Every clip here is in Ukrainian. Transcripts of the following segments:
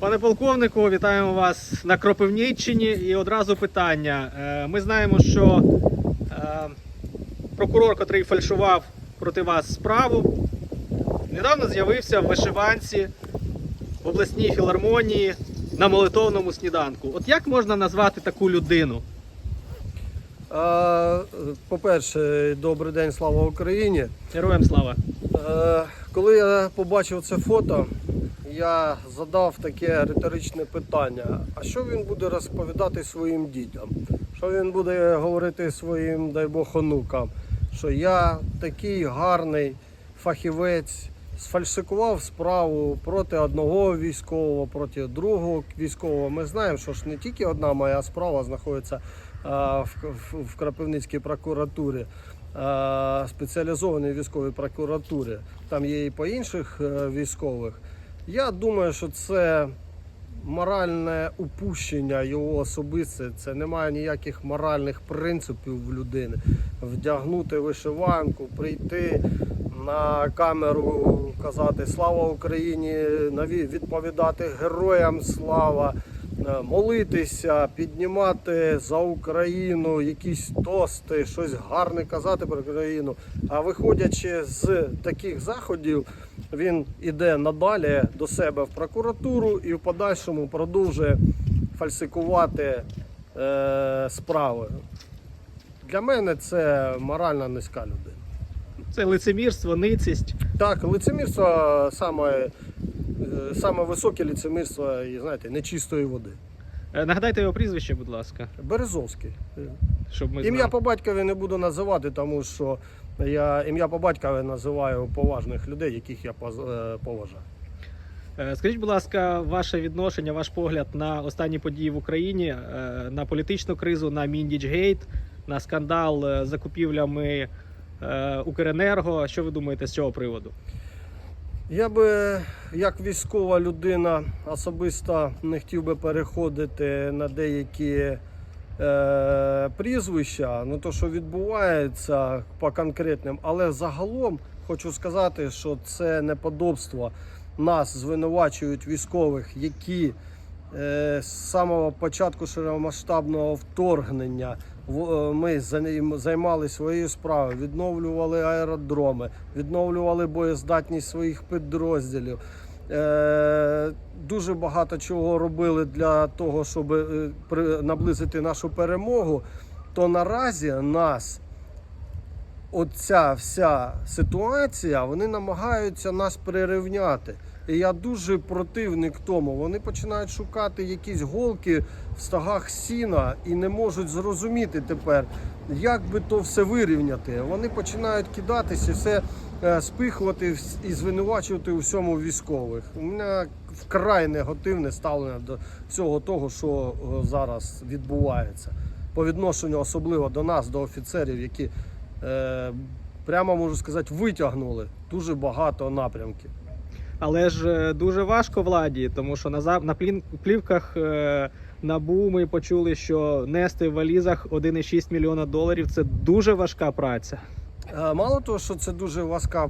Пане полковнику, вітаємо вас на Кропивниччині. І одразу питання. Е, Ми знаємо, що е, прокурор, котрий фальшував проти вас справу, недавно з'явився в вишиванці в обласній філармонії на молитовному сніданку. От як можна назвати таку людину? По-перше, добрий день, слава Україні. Героям слава! Е, Коли я побачив це фото, я задав таке риторичне питання: а що він буде розповідати своїм дітям? Що він буде говорити своїм, дай Бог, онукам? Що я такий гарний фахівець, сфальсифікував справу проти одного військового, проти другого військового. Ми знаємо, що ж не тільки одна моя справа знаходиться а, в, в, в Кропивницькій прокуратурі, спеціалізованій військовій прокуратурі. Там є і по інших е, військових. Я думаю, що це моральне упущення його особисте. Це немає ніяких моральних принципів в людини. Вдягнути вишиванку, прийти на камеру, казати Слава Україні, відповідати героям слава, молитися, піднімати за Україну, якісь тости, щось гарне казати про Україну. А виходячи з таких заходів, він іде надалі до себе в прокуратуру і в подальшому продовжує фальсифікувати е, справи. Для мене це морально низька людина. Це лицемірство, ницість. Так, лицемірство саме, е, саме високе лицемірство і знаєте, нечистої води. Е, Нагадайте його прізвище, будь ласка, Березовський. щоб ми Ім'я по батькові не буду називати, тому що я ім'я по батькові називаю поважних людей, яких я е, поважаю. Е, Скажіть, будь ласка, ваше відношення, ваш погляд на останні події в Україні, е, на політичну кризу, на Міндічгейт, на скандал е, з закупівлями е, Укренерго. Що ви думаєте з цього приводу? Я би, як військова людина, особисто не хотів би переходити на деякі е, прізвища, ну то, що відбувається по конкретним, але загалом хочу сказати, що це неподобство. Нас звинувачують військових, які з самого початку широкомасштабного вторгнення е, ми за- займалися своєю справою, відновлювали аеродроми, відновлювали боєздатність своїх підрозділів. Е, Дуже багато чого робили для того, щоб е, наблизити нашу перемогу. То наразі нас оця вся ситуація, вони намагаються нас прирівняти. І я дуже противник тому. Вони починають шукати якісь голки в стогах сіна і не можуть зрозуміти тепер, як би то все вирівняти. Вони починають кидатися, все е, спихувати і звинувачувати у всьому військових. У мене вкрай негативне ставлення до всього того, що е, зараз відбувається. По відношенню особливо до нас, до офіцерів, які е, прямо можу сказати, витягнули дуже багато напрямків. Але ж е, дуже важко владі, тому що на на плівках е, набу ми почули, що нести в валізах 1,6 мільйона доларів це дуже важка праця. Е, Мало того, що це дуже важка,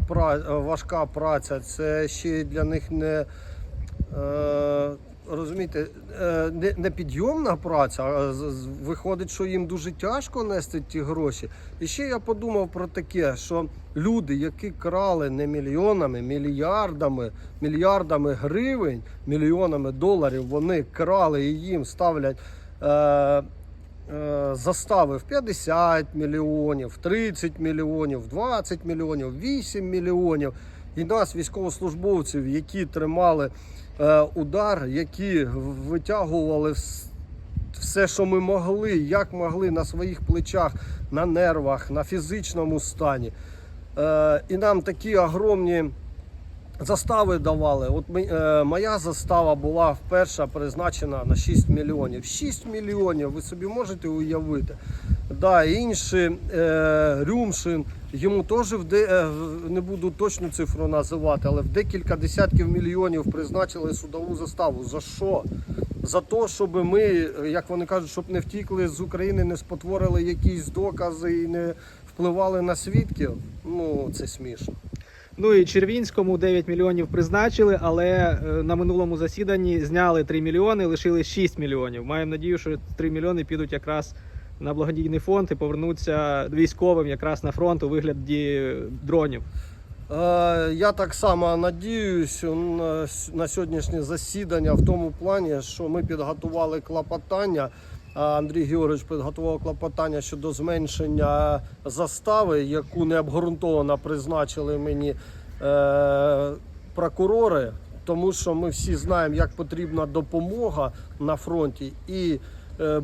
важка праця, це ще для них не розумієте, е, не, підйомна праця, а виходить, що їм дуже тяжко нести ті гроші. І ще я подумав про таке, що люди, які крали не мільйонами, мільярдами, мільярдами гривень, мільйонами доларів, вони крали і їм ставлять. Е, е, застави в 50 мільйонів, 30 мільйонів, 20 мільйонів, 8 мільйонів. І нас, військовослужбовців, які тримали удар, які витягували все, що ми могли, як могли на своїх плечах, на нервах, на фізичному стані. Е, і нам такі огромні застави давали. От е, моя застава була вперше призначена на 6 мільйонів. 6 мільйонів, ви собі можете уявити. Да, інші е, Рюмшин, йому теж в де, е, не буду точну цифру називати, але в декілька десятків мільйонів призначили судову заставу. За що? За те, щоб ми, як вони кажуть, щоб не втікли з України, не спотворили якісь докази і не впливали на свідків. Ну це смішно. Ну і Червінському 9 мільйонів призначили, але е, на минулому засіданні зняли 3 мільйони, лишили 6 мільйонів. Маємо надію, що 3 мільйони підуть якраз на благодійний фонд і повернуться військовим якраз на фронт у вигляді дронів. Е, Я так само надіюсь на сьогоднішнє засідання в тому плані, що ми підготували клопотання. Андрій Георгійович підготував клопотання щодо зменшення застави, яку необґрунтовано призначили мені е, прокурори, тому що ми всі знаємо, як потрібна допомога на фронті. І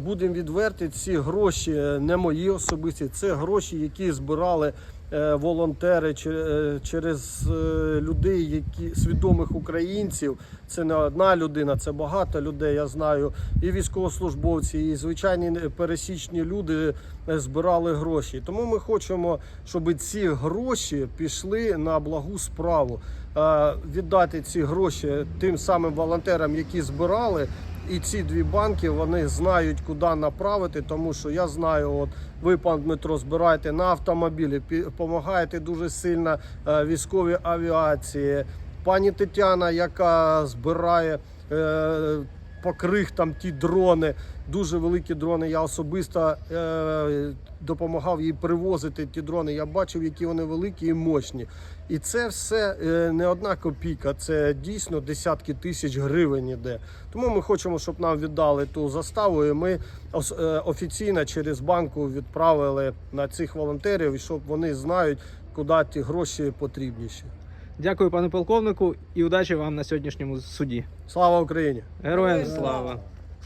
будемо відверті, ці гроші не мої особисті, це гроші, які збирали е, волонтери е, через е, людей, які свідомих українців. Це не одна людина, це багато людей. Я знаю, і військовослужбовці, і звичайні пересічні люди е, збирали гроші. Тому ми хочемо, щоб ці гроші пішли на благу справу. Е, Віддати ці гроші тим самим волонтерам, які збирали. І ці дві банки вони знають, куди направити, тому що я знаю, от ви, пан Дмитро, збираєте на автомобілі, допомагаєте дуже сильно е, військовій авіації. Пані Тетяна, яка збирає е, по крихтам ті дрони, дуже великі дрони. Я особисто е, допомагав їй привозити ті дрони. Я бачив, які вони великі і мощні. І це все е, не одна копійка, це дійсно десятки тисяч гривень іде. Тому ми хочемо, щоб нам віддали ту заставу, і ми е, офіційно через банку відправили на цих волонтерів, щоб вони знають, куди ті гроші потрібніші. Дякую, пане полковнику, і удачі вам на сьогоднішньому суді. Слава Україні! Героям слава!